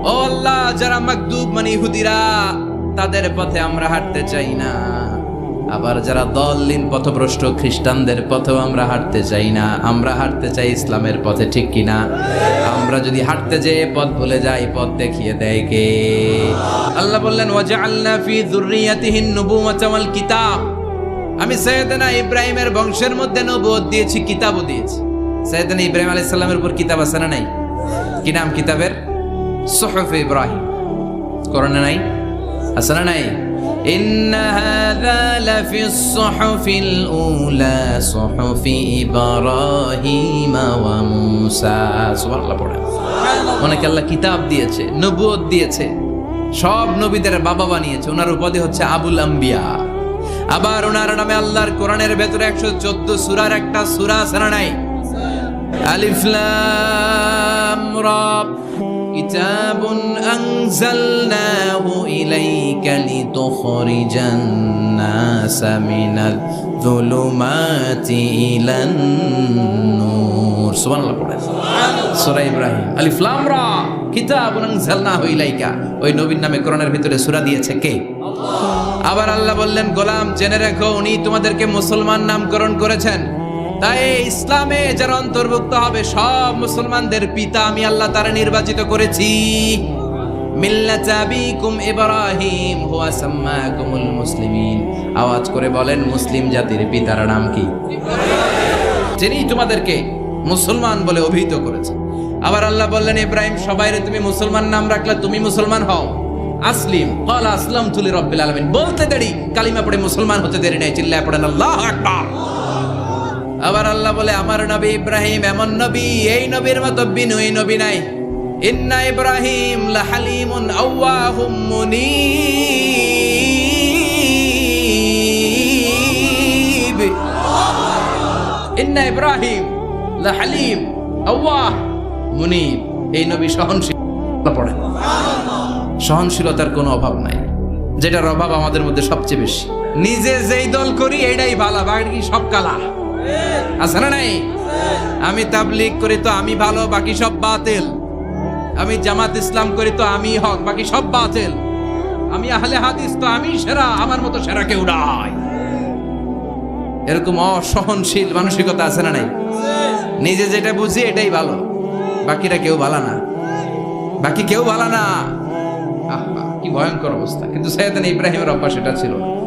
ও আল্লাহ, যারা মাকদুব মানে ইহুদিরা, তাদের পথে আমরা হাঁটতে চাই না। আবার যারা দললিন, পথভ্রষ্ট খ্রিস্টানদের পথেও আমরা হাঁটতে চাই না। আমরা হাঁটতে চাই ইসলামের পথে, ঠিক কিনা আমরা যদি হাঁটতে যেয়ে পথ ভুলে যাই, পথ দেখিয়ে দেয় কে? আল্লাহ বললেন, ওয়াজআলনা ফি যুররিয়াতিহিন নুবুওয়াতা ওয়াল কিতাব। আমি সৈয়দনা ইব্রাহিমের বংশের মধ্যে নবুয়ত দিয়েছি, কিতাবও দিয়েছি। সৈয়দনা ইব্রাহিম আলাইহিস সালামের উপর কিতাব আছে না নাই? কি নাম কিতাবের? সুহফ ইব্রাহিম কোরআনে নাই আছে না নাই إن هذا لفي الصحف الأولى صحف إبراهيم وموسى سبحان الله পড়ে অনেক আল্লাহ কিতাব দিয়েছে নবুয়ত দিয়েছে সব নবীদের বাবা বানিয়েছে ওনার উপাধি হচ্ছে আবুল আম্বিয়া আবার ওনার নামে আল্লাহর কোরআনের ভেতরে একশো চোদ্দ সুরার একটা সুরা আছে না নাই আলিফ লাম রা كتاب أنزلناه إليك لتخرج الناس من الظلمات إلى النور سبحان الله পড়েন সূরা ইব্রাহিম আলিফ লাম রা কিতাবুন আনজালনাহু ইলাইকা ওই নবীর নামে কোরআনের ভিতরে সূরা দিয়েছে কে আবার আল্লাহ বললেন গোলাম জেনে রেখো উনি তোমাদেরকে মুসলমান নামকরণ করেছেন তাই ইসলামে যারা অন্তর্ভুক্ত হবে, সব মুসলমানদের পিতা আমি আল্লাহ তারা নির্বাচিত করেছি। ইব্রাহিম, হুয়া সাম্মাকুমুল মুসলিমিন। আওয়াজ করে বলেন, মুসলিম জাতির পিতার নাম কি? যিনি তোমাদেরকে মুসলমান বলে অভিহিত করেছে আবার আল্লাহ বললেন, ইব্রাহিম সবাইরে তুমি মুসলমান নাম রাখলে তুমি মুসলমান হও। আসলিম কল আসলাম তুলি রব্বিল আলামিন। বলতে দেরি, কালিমা পড়ে মুসলমান হতে দেরি নাই, চিল্লায় পড়েন, আল্লাহ আকবার। আবার আল্লাহ বলে, আমার নবী ইব্রাহিম এমন নবী, এই নবীর মতো বিনয়ী নবী নাই। ইন্না ইব্রাহিম লাহালিমুন আওয়াহুম মুনীব। ইন্না ইব্রাহিম লাহালিম আওয়াহ মুনীব। এই নবী সহনশীল পড়ে। সহনশীলতার কোনো অভাব নাই, যেটার অভাব আমাদের মধ্যে সবচেয়ে বেশি। নিজে যেই দল করি, এটাই ভালো বাকি সব কালা। আছে না নাই? আমি তাবলিগ করি তো আমি ভালো বাকি সব বাতিল। আমি জামাত ইসলাম করি তো আমি হক বাকি সব বাতিল। আমি আহলে হাদিস তো আমি সেরা আমার মতো সেরা কেউ নাই। এরকম অসহনশীল মানসিকতা আছে না নাই? নিজে যেটা বুঝি এটাই ভালো বাকিরা কেউ ভালো না। বাকি কেউ ভালো না। আহা, কি ভয়ঙ্কর অবস্থা। কিন্তু সৈয়দান ইব্রাহিমের অভ্যাস এটা ছিল না।